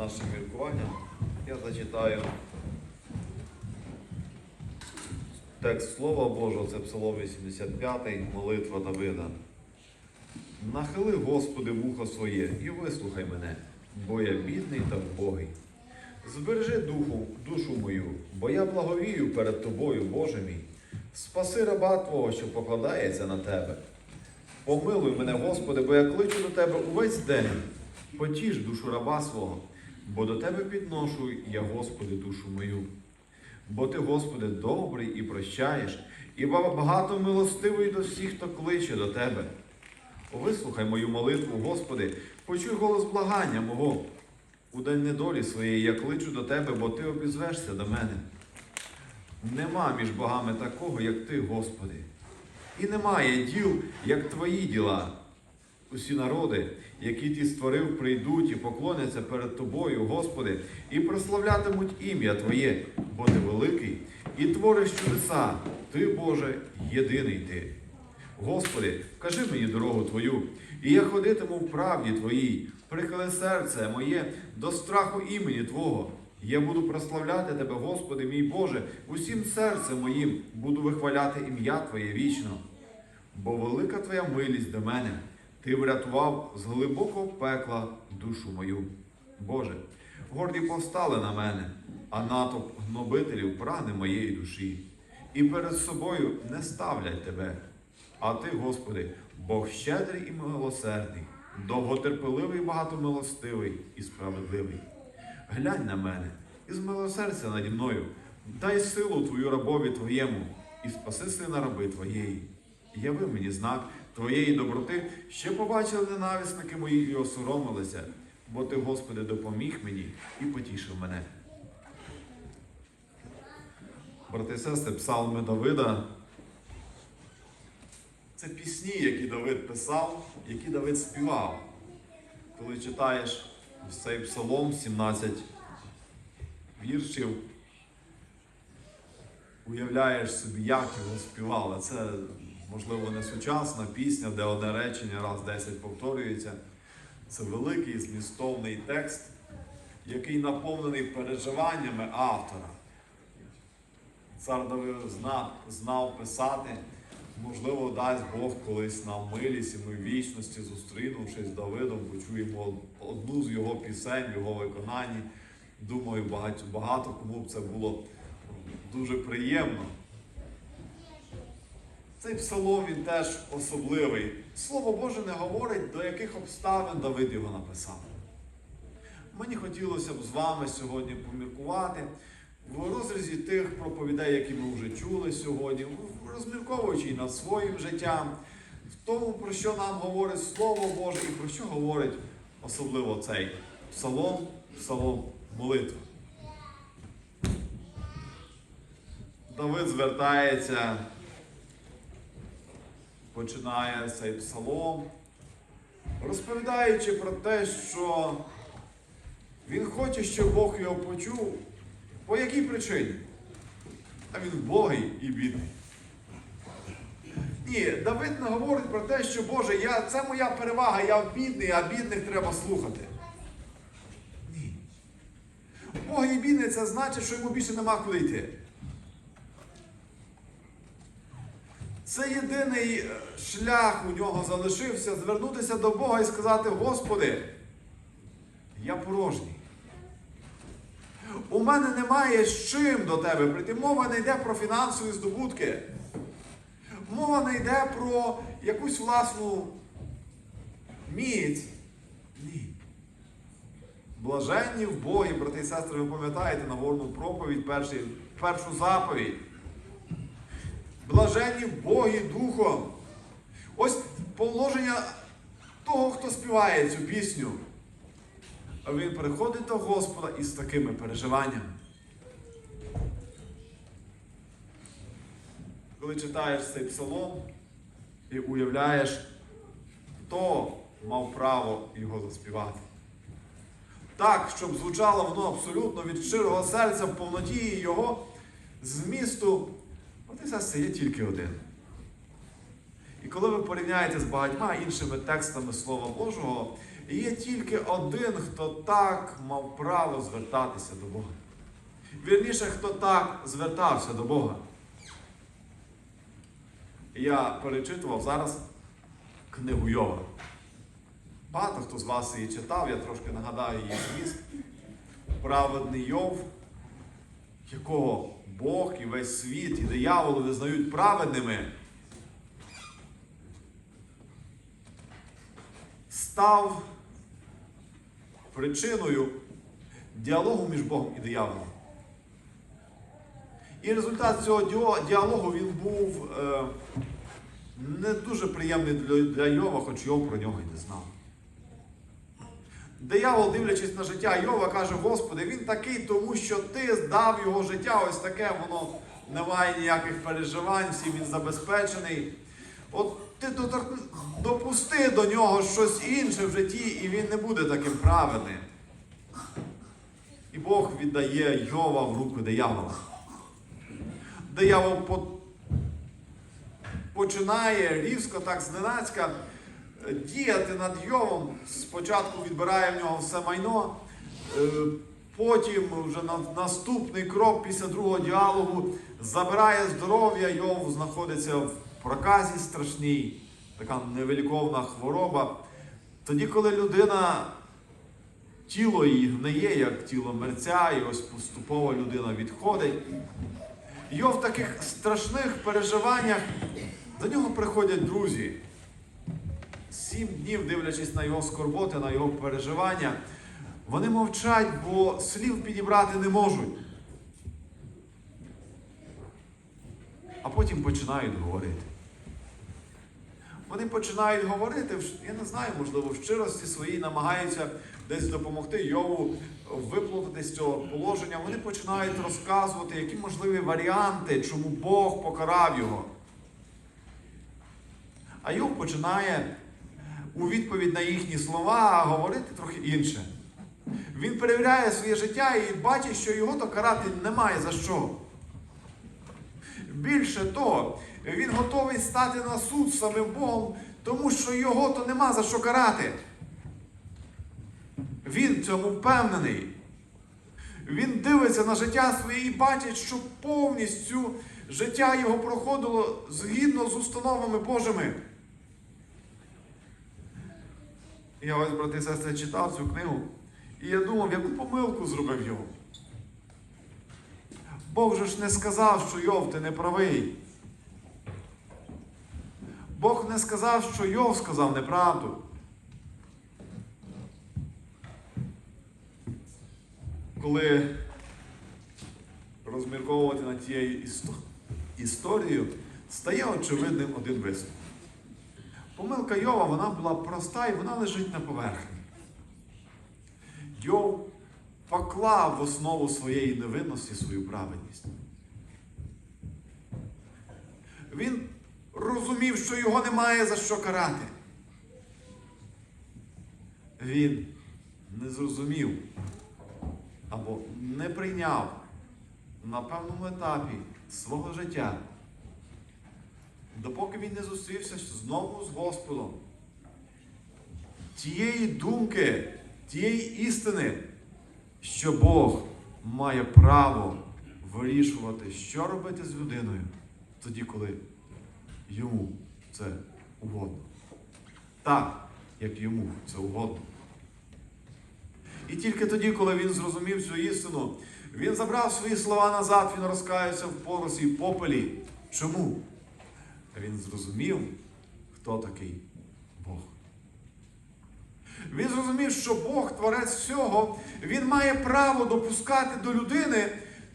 наше міркування, я зачитаю текст Слова Божого, це Псалом 85, молитва Давида. Нахили, Господи, вухо своє і вислухай мене, бо я бідний та вбогий. Збережи духу, душу мою, бо я благовію перед тобою, Боже мій. Спаси раба Твого, що покладається на тебе. Помилуй мене, Господи, бо я кличу до Тебе увесь день. Потіш душу раба свого, бо до Тебе підношу я, Господи, душу мою. Бо Ти, Господи, добрий і прощаєш, і багато милостивий до всіх, хто кличе до Тебе. Вислухай мою молитву, Господи, почуй голос благання мого. У день недолі своєї я кличу до Тебе, бо Ти обізвешся до мене. Нема між богами такого, як Ти, Господи. І немає діл, як Твої діла. Усі народи, які Ти створив, прийдуть і поклоняться перед Тобою, Господи, і прославлятимуть ім'я Твоє, бо Ти великий, і твориш чудеса, Ти, Боже, єдиний Ти. Господи, вкажи мені дорогу Твою, і я ходитиму в правді Твоїй, прихили серце моє до страху імені Твого. Я буду прославляти Тебе, Господи, мій Боже, усім серцем моїм буду вихваляти ім'я Твоє вічно. Бо велика Твоя милість до мене, Ти врятував з глибокого пекла душу мою. Боже, горді повстали на мене, а натовп гнобителів прагне моєї душі, і перед собою не ставлять Тебе. А Ти, Господи, Бог щедрий і милосердний, довготерпеливий, багатомилостивий і справедливий. Глянь на мене і змилосердя наді мною, дай силу Твою рабові Твоєму, і спаси сина раби Твоєї. Яви мені знак Твоєї доброти, що побачили ненависники мої і осоромилися, бо Ти, Господи, допоміг мені і потішив мене. Брати і сестри, псалми Давида. Це пісні, які Давид писав, які Давид співав. Коли читаєш цей псалом, 17 віршів, уявляєш собі, як його співали. Це, можливо, не сучасна пісня, де одне речення раз 10 повторюється. Це великий змістовний текст, який наповнений переживаннями автора. Цар Давид знав, знав писати. Можливо, дасть Бог колись нам милість, і ми в вічності, зустрінувшись з Давидом, почуємо одну з його пісень, його виконанні. Думаю, багато, багато кому б це було дуже приємно. Цей псалом він теж особливий. Слово Боже не говорить, до яких обставин Давид його написав. Мені хотілося б з вами сьогодні поміркувати в розрізі тих проповідей, які ми вже чули сьогодні, розмірковуючи над своїм життям, в тому, про що нам говорить Слово Боже і про що говорить особливо цей псалом, псалом молитви. Давид звертається, починає цей псалом, розповідаючи про те, що він хоче, щоб Бог його почув. По якій причині? А він Богий і бідний. Ні, Давид не говорить про те, що Боже, я, це моя перевага, я бідний, а бідних треба слухати. Ні. Бог і бідний це значить, що йому більше нема куди йти. Це єдиний е, шлях у нього залишився звернутися до Бога і сказати: Господи, я порожній. У мене немає з чим до тебе прийти. Мова не йде про фінансові здобутки. Мова не йде про якусь власну міць. Ні. Блаженні в Богі, брати і сестри, ви пам'ятаєте Нагорну проповідь, перший, першу заповідь. Блаженні в Богі Духом. Ось положення того, хто співає цю пісню. А він приходить до Господа із такими переживаннями. Коли читаєш цей псалом і уявляєш, хто мав право його заспівати. Так, щоб звучало воно абсолютно від щирого серця в повноті його змісту, от і це є тільки один. І коли ви порівняєте з багатьма іншими текстами Слова Божого, є тільки один, хто так мав право звертатися до Бога. Вірніше, хто так звертався до Бога. Я перечитував зараз книгу Йова. Багато хто з вас її читав, я трошки нагадаю її зміст. Праведний Йов, якого Бог і весь світ, і диявол визнають праведними, став причиною діалогу між Богом і дияволом. І результат цього діалогу він був е, не дуже приємний для, Йова, хоч Йов про нього й не знав. Диявол, дивлячись на життя Йова, каже: Господи, він такий, тому що ти дав його життя, ось таке, воно немає ніяких переживань, всім він забезпечений. От ти допусти до нього щось інше в житті, і він не буде таким праведним. І Бог віддає Йова в руки диявола. Диявол по- починає різко, так зненацька діяти над Йовом. Спочатку відбирає в нього все майно, е, потім вже на наступний крок після другого діалогу забирає здоров'я, Йов знаходиться в проказі страшній, така невеликовна хвороба. Тоді, коли людина, тіло її гниє, як тіло мерця, і ось поступово людина відходить. Йов в таких страшних переживаннях до нього приходять друзі. Сім днів, дивлячись на його скорботи, на його переживання, вони мовчать, бо слів підібрати не можуть. А потім починають говорити. Вони починають говорити, я не знаю, можливо, в щирості своїй намагаються десь допомогти Йову виплутати з цього положення. Вони починають розказувати, які можливі варіанти, чому Бог покарав його. А Йов починає у відповідь на їхні слова говорити трохи інше. Він перевіряє своє життя і бачить, що його то карати немає за що. Більше того, він готовий стати на суд самим Богом, тому що його то нема за що карати. Він цьому впевнений. Він дивиться на життя своє і бачить, що повністю життя його проходило згідно з установами Божими. Я ось, брати і сестри, читав цю книгу, і я думав, яку помилку зробив Йов. Бог же ж не сказав, що Йов, ти не правий. Бог не сказав, що Йов сказав неправду. Коли розмірковувати над тією історією, стає очевидним один висновок. Помилка Йова вона була проста і вона лежить на поверхні. Йов поклав в основу своєї невинності свою праведність. Він розумів, що його немає за що карати. Він не зрозумів або не прийняв на певному етапі свого життя, допоки він не зустрівся знову з Господом. Тієї думки, тієї істини, що Бог має право вирішувати, що робити з людиною, тоді, коли йому це угодно. Так, як йому це угодно. І тільки тоді, коли він зрозумів цю істину, він забрав свої слова назад, він розкаявся в поросі і попелі. Чому? Він зрозумів, хто такий Бог. Він зрозумів, що Бог, творець всього, він має право допускати до людини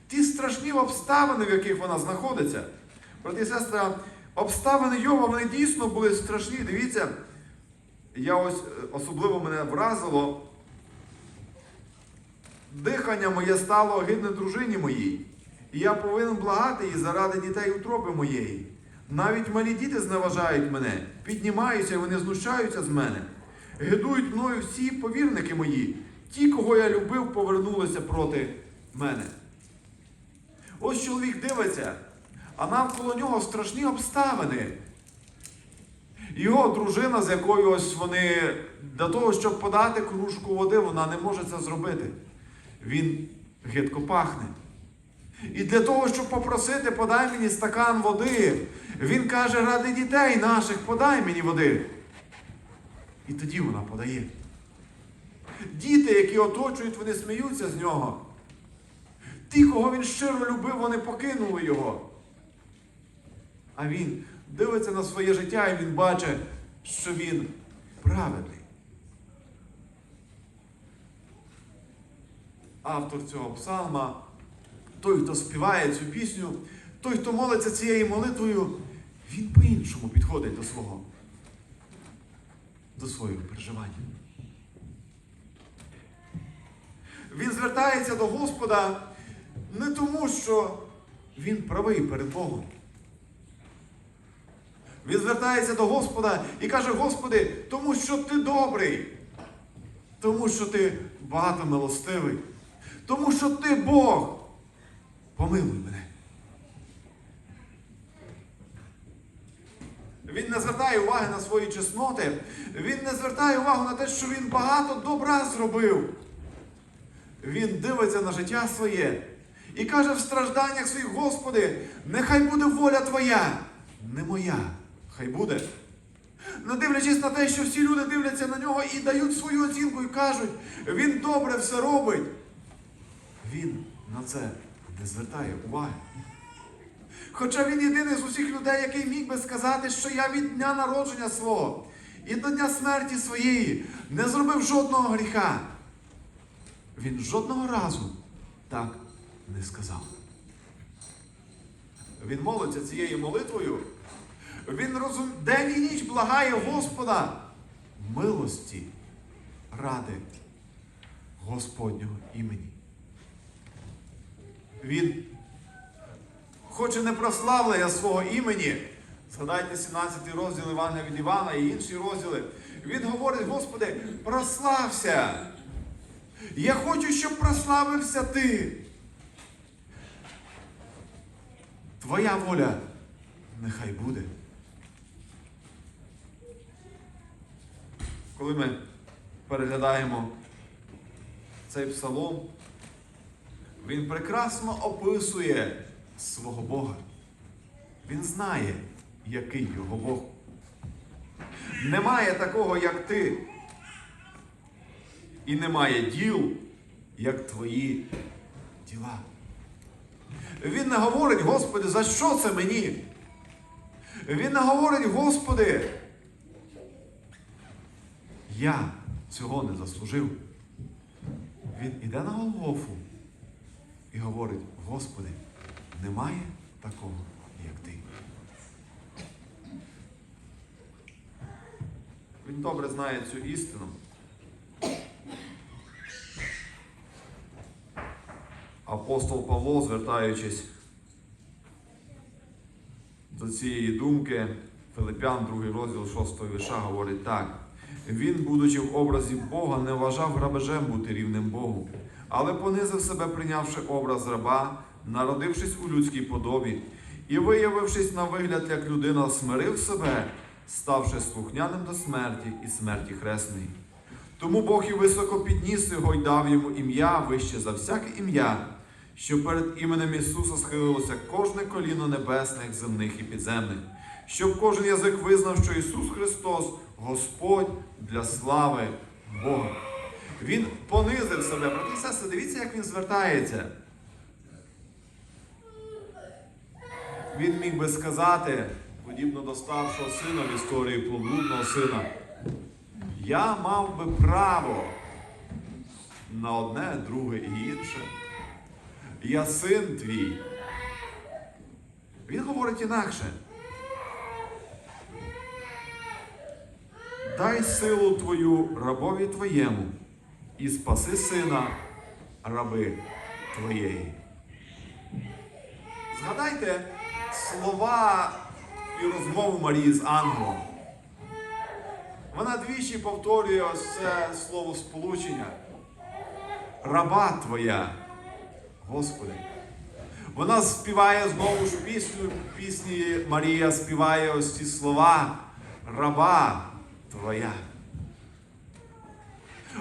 ті страшні обставини, в яких вона знаходиться. Брати і сестри, обставини Йова, вони дійсно були страшні. Дивіться, я ось е, особливо мене вразило. Дихання моє стало огидне дружині моїй, і я повинен благати її заради дітей утроби моєї. Навіть малі діти зневажають мене, піднімаються вони знущаються з мене. Гидують мною всі повірники мої, ті, кого я любив, повернулися проти мене. Ось чоловік дивиться, а навколо нього страшні обставини. Його дружина, з якою ось вони для того, щоб подати кружку води, вона не може це зробити. Він гидко пахне. І для того, щоб попросити, подай мені стакан води, він каже, ради дітей наших, подай мені води. І тоді вона подає. Діти, які оточують, вони сміються з нього. Ті, кого він щиро любив, вони покинули його. А він дивиться на своє життя і він бачить, що він праведний. Автор цього псалма, той, хто співає цю пісню, той, хто молиться цією молитвою, він по-іншому підходить до свого, до свого переживання. Він звертається до Господа не тому, що він правий перед Богом. Він звертається до Господа і каже: Господи, тому що ти добрий, тому що ти багатомилостивий, тому що ти Бог. Помилуй мене. Він не звертає уваги на свої чесноти, він не звертає увагу на те, що він багато добра зробив. Він дивиться на життя своє і каже в стражданнях своїх, Господи, нехай буде воля Твоя, не моя, хай буде. Не дивлячись на те, що всі люди дивляться на нього і дають свою оцінку і кажуть, він добре все робить. Він на це не звертає уваги. Хоча він єдиний з усіх людей, який міг би сказати, що я від дня народження свого і до дня смерті своєї не зробив жодного гріха. Він жодного разу так не сказав. Він молиться цією молитвою. Він розум... день і ніч благає Господа милості ради Господнього імені. Він хоче не прославлення свого імені. Згадайте 17 розділ Івана від Івана і інші розділи. Він говорить, Господи, прослався. Я хочу, щоб прославився ти. Твоя воля нехай буде. Коли ми переглядаємо цей псалом, він прекрасно описує свого Бога. Він знає, який його Бог. Немає такого, як ти. І немає діл, як твої діла. Він не говорить, Господи, за що це мені? Він не говорить, Господи, я цього не заслужив. Він іде на Голгофу і говорить, Господи, немає такого, як ти. Він добре знає цю істину. Апостол Павло, звертаючись до цієї думки, Филипян, 2 розділ 6 вірша, говорить так. Він, будучи в образі Бога, не вважав грабежем бути рівним Богу, але понизив себе, прийнявши образ раба, народившись у людській подобі, і, виявившись на вигляд як людина, смирив себе, ставши слухняним до смерті і смерті хресної. Тому Бог і високо підніс його й дав йому ім'я вище за всяке ім'я, що перед іменем Ісуса схилилося кожне коліно небесних, земних і підземних, щоб кожен язик визнав, що Ісус Христос Господь для слави Бога. Він понизив себе. Брати і сестри, дивіться, як він звертається. Він міг би сказати, подібно до старшого сина в історії плоблудного сина. Я мав би право на одне, друге і інше. Я син твій. Він говорить інакше. Дай силу твою рабові твоєму і спаси сина раби твоєї. Згадайте слова і розмову Марії з ангелом. Вона двічі повторює ось це слово сполучення. Раба твоя, Господи. Вона співає знову ж пісню, пісні Марія співає ось ці слова. Раба твоя.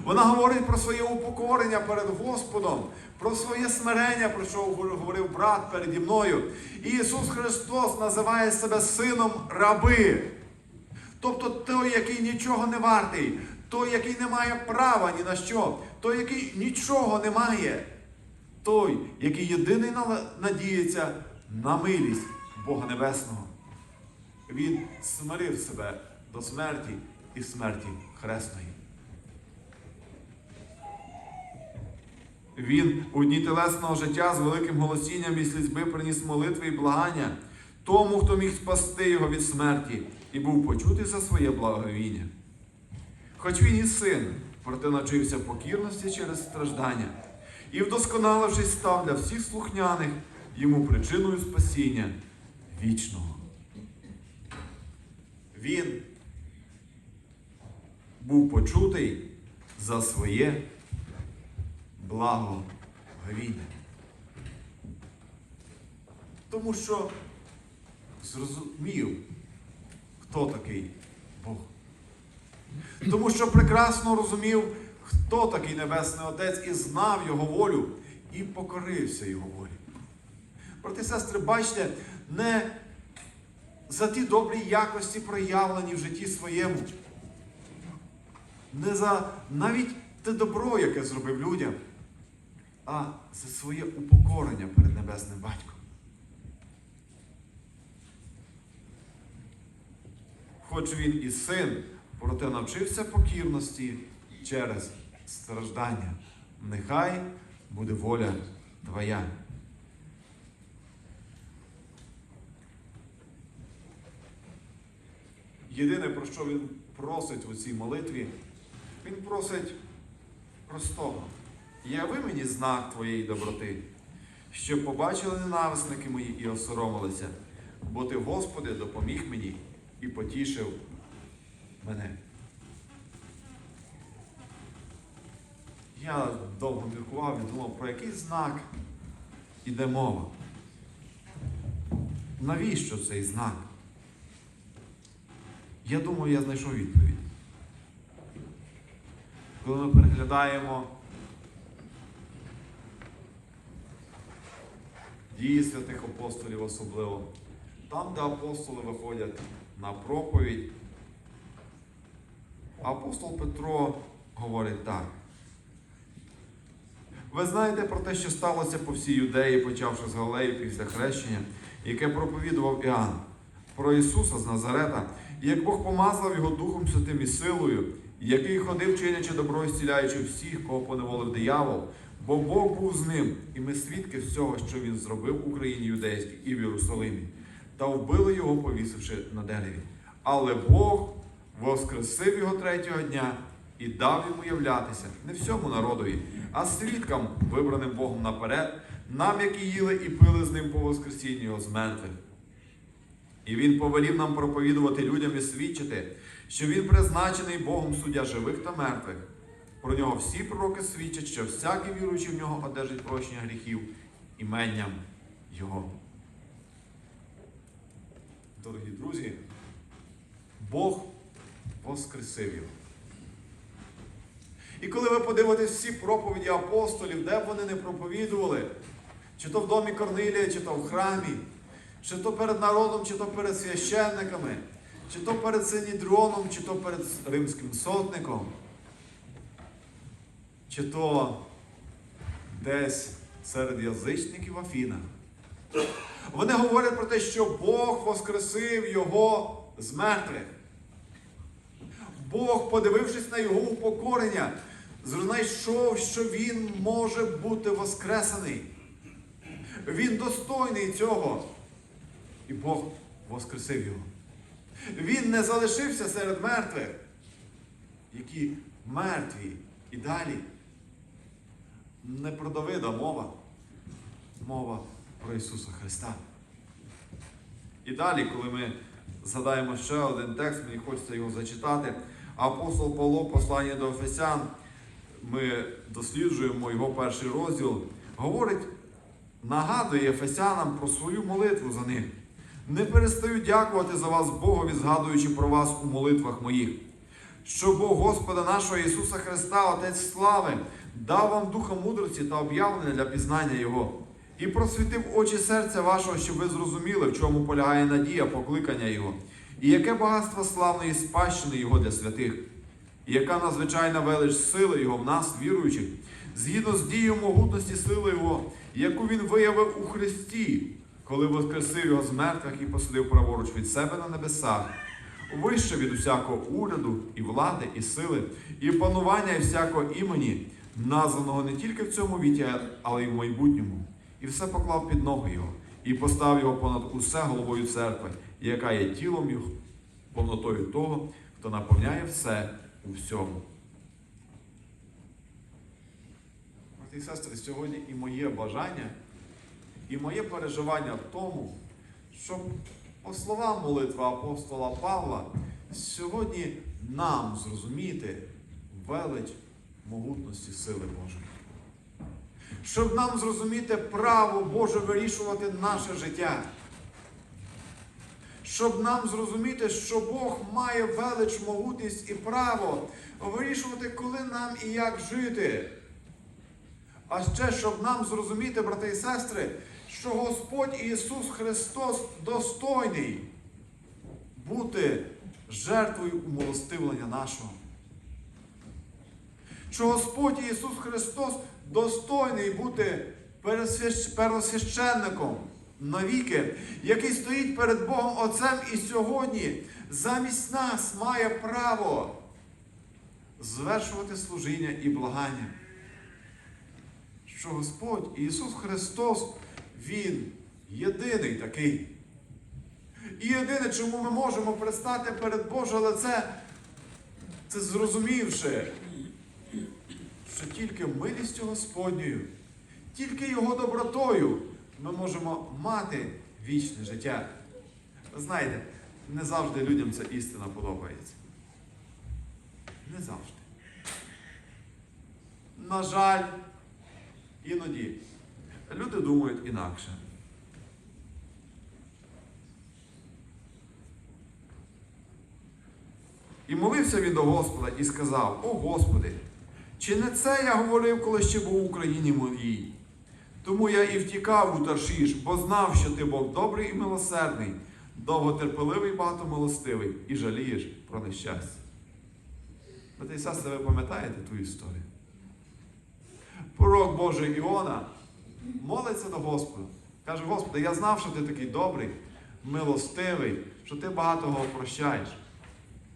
Вона говорить про своє упокорення перед Господом, про своє смирення, про що говорив брат переді мною. І Ісус Христос називає себе сином раби. Тобто той, який нічого не вартий, той, який не має права ні на що, той, який нічого не має, той, який єдиний надіється на милість Бога Небесного. Він смирив себе до смерті і смерті хресної. Він у дні телесного життя з великим голосінням і слізьби приніс молитви і благання тому, хто міг спасти його від смерті, і був почутий за своє благовіння. Хоч він і син, проте навчився покірності через страждання, і, вдосконалившись, став для всіх слухняних йому причиною спасіння вічного. Він був почутий за своє благоговіння. Тому що зрозумів, хто такий Бог. Тому що прекрасно розумів, хто такий Небесний Отець, і знав Його волю, і покорився Його волі. Брати сестри, бачите, не за ті добрі якості, проявлені в житті своєму, не за навіть те добро, яке зробив людям, а за своє упокорення перед Небесним Батьком. Хоч він і син, проте навчився покірності через страждання. Нехай буде воля Твоя. Єдине, про що він просить у цій молитві, він просить простого. Яви мені знак Твоєї доброти, щоб побачили ненависники мої і осоромилися, бо Ти, Господи, допоміг мені і потішив мене. Я довго міркував і думав, про який знак іде мова. Навіщо цей знак? Я думаю, я знайшов відповідь. Коли ми переглядаємо дії святих апостолів особливо, там, де апостоли виходять на проповідь, апостол Петро говорить так. Ви знаєте про те, що сталося по всій юдеї, почавши з Галеї після хрещення, яке проповідував Іоанн, про Ісуса з Назарета, і як Бог помазав його Духом Святим і силою, який ходив, чинячи добро і зціляючи всіх, кого поневолив диявол, бо Бог був з ним, і ми свідки всього, що він зробив в Україні юдейській і в Єрусалимі, та вбили його, повісивши на дереві. Але Бог воскресив його третього дня і дав йому являтися не всьому народові, а свідкам, вибраним Богом наперед, нам, які їли і пили з ним по воскресінню його з мертвих. І він повелів нам проповідувати людям і свідчити, що він призначений Богом суддя живих та мертвих. Про нього всі пророки свідчать, що всякий віруючий в нього одержить прощення гріхів іменням Його. Дорогі друзі, Бог воскресив його. І коли ви подивитесь всі проповіді апостолів, де б вони не проповідували, чи то в домі Корнилія, чи то в храмі, чи то перед народом, чи то перед священниками, чи то перед Синідроном, чи то перед римським сотником, чи то десь серед язичників в Афінах. Вони говорять про те, що Бог воскресив його з мертвих. Бог, подивившись на його упокорення, знайшов, що він може бути воскресений. Він достойний цього. І Бог воскресив його. Він не залишився серед мертвих, які мертві і далі. Не про Давида мова, мова про Ісуса Христа. І далі, коли ми згадаємо ще один текст, мені хочеться його зачитати. Апостол Павло, послання до Ефесян, ми досліджуємо його перший розділ, говорить, нагадує Ефесянам про свою молитву за них. Не перестаю дякувати за вас Богові, згадуючи про вас у молитвах моїх. що Бог Господа нашого Ісуса Христа, Отець слави, дав вам духа мудрості та об'явлення для пізнання Його, і просвітив очі серця вашого, щоб ви зрозуміли, в чому полягає надія покликання Його, і яке багатство славної спадщини Його для святих, і яка надзвичайна велич сили Його в нас, віруючих, згідно з дією могутності сили Його, яку Він виявив у Христі, коли воскресив його з мертвих і посадив праворуч від себе на небесах, вище від усякого уряду, і влади, і сили, і панування, і всякого імені, названого не тільки в цьому віті, але й в майбутньому, і все поклав під ноги його, і постав його понад усе головою церкви, яка є тілом його, повнотою того, хто наповняє все у всьому. Брати і сестри, сьогодні і моє бажання, і моє переживання в тому, щоб по словам молитви апостола Павла сьогодні нам зрозуміти велич могутності сили Божої. Щоб нам зрозуміти право Боже вирішувати наше життя. Щоб нам зрозуміти, що Бог має велич, могутність і право вирішувати, коли нам і як жити. А ще, щоб нам зрозуміти, брати і сестри, що Господь Ісус Христос достойний бути жертвою умилостивлення нашого. Що Господь Ісус Христос достойний бути первосвященником навіки, який стоїть перед Богом Отцем і сьогодні замість нас має право звершувати служіння і благання що Господь Ісус Христос, Він єдиний такий. І єдине, чому ми можемо предстати перед Боже лице, це зрозумівши, що тільки милістю Господньою, тільки Його добротою ми можемо мати вічне життя. Знаєте, не завжди людям ця істина подобається. Не завжди. На жаль, Іноді люди думають інакше. І молився він до Господа і сказав: О Господи, чи не це я говорив, коли ще був в Україні моїй? Тому я і втікав у Таршіш, бо знав, що ти Бог добрий і милосердний, довготерпеливий, і багатомилостивий, і жалієш про нещастя. Брати і сестри, ви пам'ятаєте ту історію? Пророк Божий Іона молиться до Господа. Каже, Господи, я знав, що ти такий добрий, милостивий, що ти багатого прощаєш.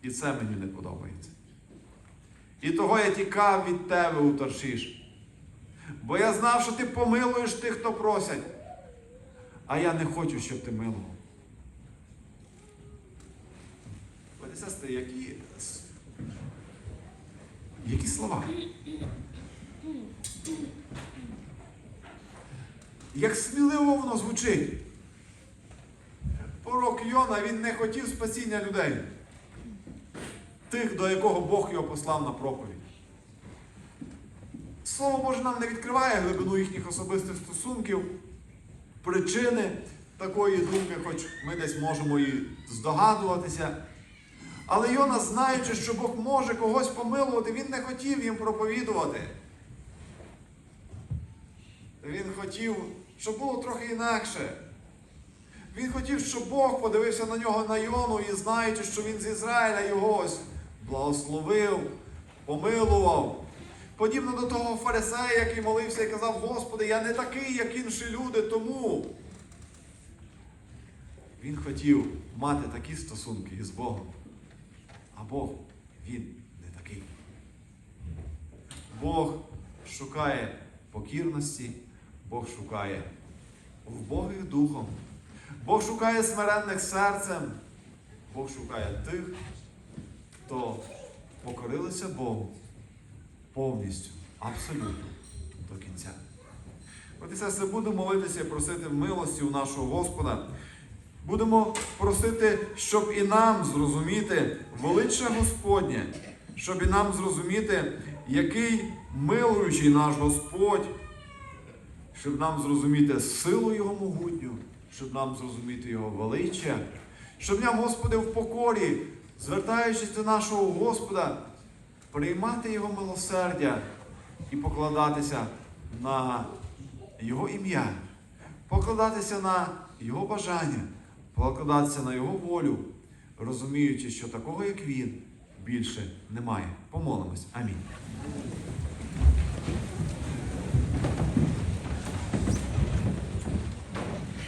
І це мені не подобається. І того я тікав від тебе у Таршиш. Бо я знав, що ти помилуєш тих, хто просять. А я не хочу, щоб ти милував. Сестри, які, які слова? Як сміливо воно звучить. Пророк Йона він не хотів спасіння людей, тих, до якого Бог його послав на проповідь. Слово Боже нам не відкриває глибину їхніх особистих стосунків, причини такої думки, хоч ми десь можемо і здогадуватися. Але Йона, знаючи, що Бог може когось помилувати, він не хотів їм проповідувати. Він хотів, щоб було трохи інакше. Він хотів, щоб Бог подивився на нього на Йону і знаючи, що він з Ізраїля його ось благословив, помилував. Подібно до того фарисея, який молився і казав, Господи, я не такий, як інші люди, тому. Він хотів мати такі стосунки із Богом. А Бог, він не такий. Бог шукає покірності, Бог шукає вбогих духом, Бог шукає смиренних серцем, Бог шукає тих, хто покорилися Богу повністю, абсолютно до кінця. От і сестри, будемо молитися і просити милості у нашого Господа. Будемо просити, щоб і нам зрозуміти величе Господнє, щоб і нам зрозуміти, який милуючий наш Господь, щоб нам зрозуміти силу Його могутню, щоб нам зрозуміти Його величчя, щоб нам, Господи, в покорі звертаючись до нашого Господа, приймати Його милосердя і покладатися на Його ім'я, покладатися на Його бажання, покладатися на Його волю, розуміючи, що такого, як Він, більше немає. Помолимось. Амінь.